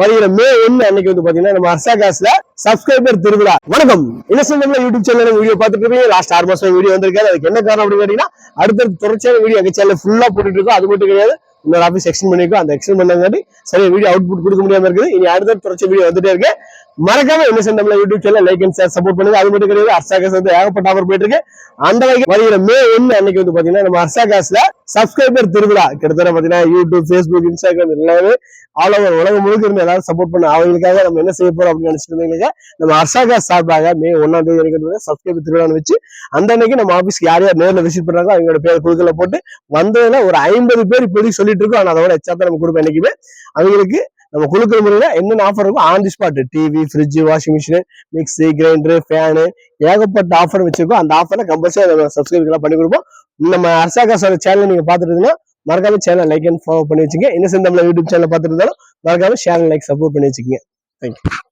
வருகிற மே ஒண்ணு அன்னைக்கு வந்து பாத்தீங்கன்னா நம்ம ஹர்ஷா காசுல சப்ஸ்கிரைபர் திருவிழா. வணக்கம். இன்னசென்ட் யூடியூப் சேனல் வீடியோ பார்த்துட்டு இருக்கீங்க. லாஸ்ட் ஆறு மாசம் வீடியோ வந்திருக்காரு. அதுக்கு என்ன காரணம் அப்படின்னு கேட்டீங்கன்னா அடுத்தடுத்து தொடர்ச்சியான வீடியோ எங்க சேனல் ஃபுல்லா போட்டுட்டு இருக்கோம். அது மட்டும் கிடையாது. இன்னொரு ஆஃபீஸ் எக்ஸ்டெண்ட் பண்ணிருக்கோம் அந்த எக்ஸ்டெண்ட் பண்ணங்காட்டி சரி வீடியோ அவுட்புட் கொடுக்க முடியாம இருக்குது. இனி அடுத்த தொடர்ச்சி வீடியோ வந்துட்டே இருக்கு. மறக்காம என்ன Tamil YouTube channel like and share support பண்ணுங்க. அது மட்டும் கிடையாது ஹர்ஷா காசு வந்து ஏகப்பட்ட ஆஃபர் போயிட்டு இருக்கு அந்த வகையில் வருகிற மே ஒன்று அன்னைக்கு வந்து பாத்தீங்கன்னா நம்ம ஹர்ஷா காசுல சப்ஸ்கிரைபர் திருவிழா கிட்டத்தட்ட பாத்தீங்கன்னா யூடியூப் ஃபேஸ்புக் இன்ஸ்டாகிராம் எல்லாமே ஆல் ஓவர் உலகம் முழுக்க இருந்து எல்லாரும் சப்போர்ட் பண்ண அவங்களுக்காக நம்ம என்ன செய்ய போறோம் அப்படின்னு நினைச்சிட்டு இருந்தீங்க நம்ம ஹர்ஷாகா சார்பாக மே ஒன்னாம் தேதி இருக்கிறது சப்ஸ்கிரைபர் திருவிழான்னு வச்சு அந்த அன்னைக்கு நம்ம ஆபீஸ்க்கு யார் யார் நேரில் விசிட் பண்றாங்க அவங்களோட பேர் குழுக்களை போட்டு வந்ததுல ஒரு ஐம்பது பேர் இப்போதைக்கு சொல்லிட்டு இருக்கோம். ஆனா அதோட எச்சா நம்ம கொடுப்போம் என்னைக்குமே. அவங்களுக்கு நம்ம குழுக்கள் முறையில் என்னென்ன ஆஃபர் இருக்கும் on the spot TV fridge washing machine mixie grinder fan ஏகப்பட்ட ஆஃபர் வச்சிருக்கோம். அந்த ஆஃபரில் கம்பல்சரி நம்ம சப்ஸ்கிரைப்லாம் பண்ணி கொடுப்போம். நம்ம ஹர்ஷாகாசோட சேனல் நீங்கள் பார்த்துருந்தீங்கன்னா மறக்காம சேனல் லைக் அண்ட் ஃபாலோ பண்ணி வச்சுங்க இன்னும் தமிழ் யூடியூப் சேனல் பார்த்துருந்தாலும் மறக்காம சேனல் லைக் சப்போர்ட் பண்ணி வச்சுக்கோங்க. தேங்க்யூ